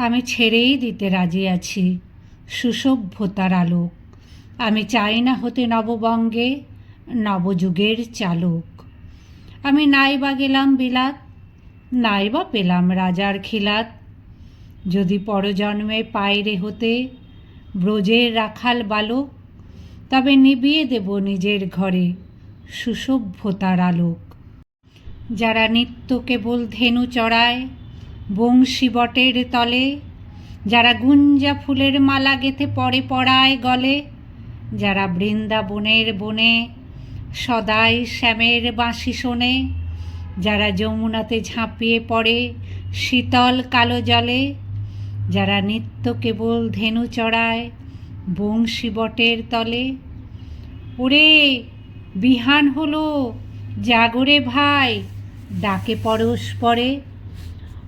আমি ছেড়েই দিতে রাজি আছি, সুসভ্যতার আলোক। আমি চাই না হতে নববঙ্গে, নবযুগের চালক। আমি নাই বা গেলাম বিলাত, নাই বা পেলাম রাজার খিলাত। যদি পরজন্মে পায়রে হতে ব্রজের রাখাল বালক, তবে নিবিয়ে দেব নিজের ঘরে সুসভ্যতার আলোক। যারা নিত্য কেবল ধেনু চড়ায় বংশী বটের তলে, যারা গুঞ্জা ফুলের মালা গেথে পরে পড়ায় গলে, যারা বৃন্দাবনের বনে সদাই শ্যামের বাঁশি শোনে, যারা যমুনাতে ঝাঁপিয়ে পড়ে শীতল কালো জলে, যারা নিত্য কেবল ধেনু চড়ায় বংশী বটের তলে। ওরে, বিহান হলো, জাগরে ভাই, ডাকে পরস্পরে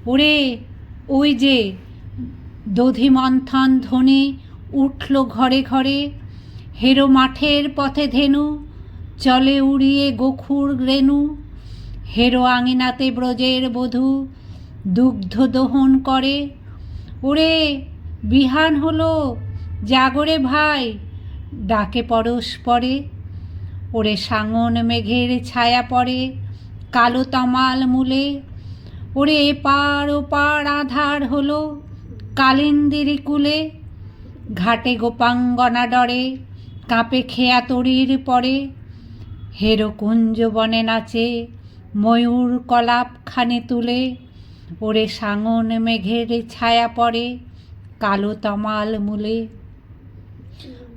ওরে, ওই যে দধিমন্থন ধ্বনি উঠল ঘরে ঘরে, হেরো মাঠের পথে ধেনু, চলে উড়িয়ে গোখুর রেণু, হেরো আঙিনাতে ব্রজের বধূ, দুগ্ধ দহন করে। ওরে, বিহান হলো, জাগরে ভাই, ডাকে পরস্পরে ওরে সাঙন মেঘের ছায়া পড়ে, কালো তমাল মূলে ওরে এপার ওপার আধার হলো কালিন্দিরি কুলে। ঘাটে গোপাঙ্গনা ডরে, কাঁপে খেয়া তরির পরে। হেরো কুঞ্জ বনে নাচে, ময়ূর কলাপ খানে তুলে। ওরে সাঙন মেঘের ছায়া পড়ে, কালো তমাল মূলে।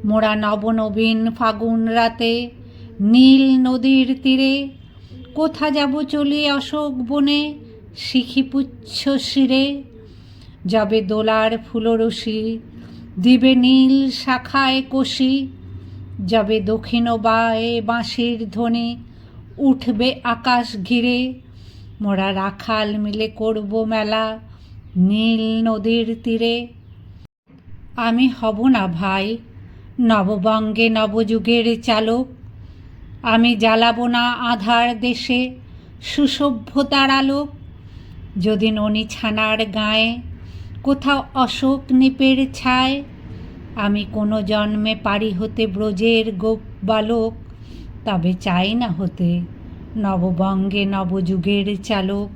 মোরা নবনবীন ফাগুন রাতে, নীল নদীর তীরে। কোথা যাব চলি অশোক বনে শিখি পুচ্ছ শিরে যাবে দোলার ফুলরসি দিবে নীল শাখায় কষি, যাবে দক্ষিণ বায়ে বাঁশির ধ্বনি, উঠবে আকাশ ঘিরে। মোরা রাখাল মিলে করব মেলা নীল নদীর তীরে। আমি হব না ভাই নববঙ্গে নবযুগের চালক। আমি জ্বালাবো না আধার দেশে সুসভ্যতার আলোক। যদি ননি ছানার গায়ে কোথাও অশোক নিপের ছায়, আমি কোনো জন্মে পারি হতে ব্রজের গোপ বালক, তবে চাই না হতে নববঙ্গে নবযুগের চালক।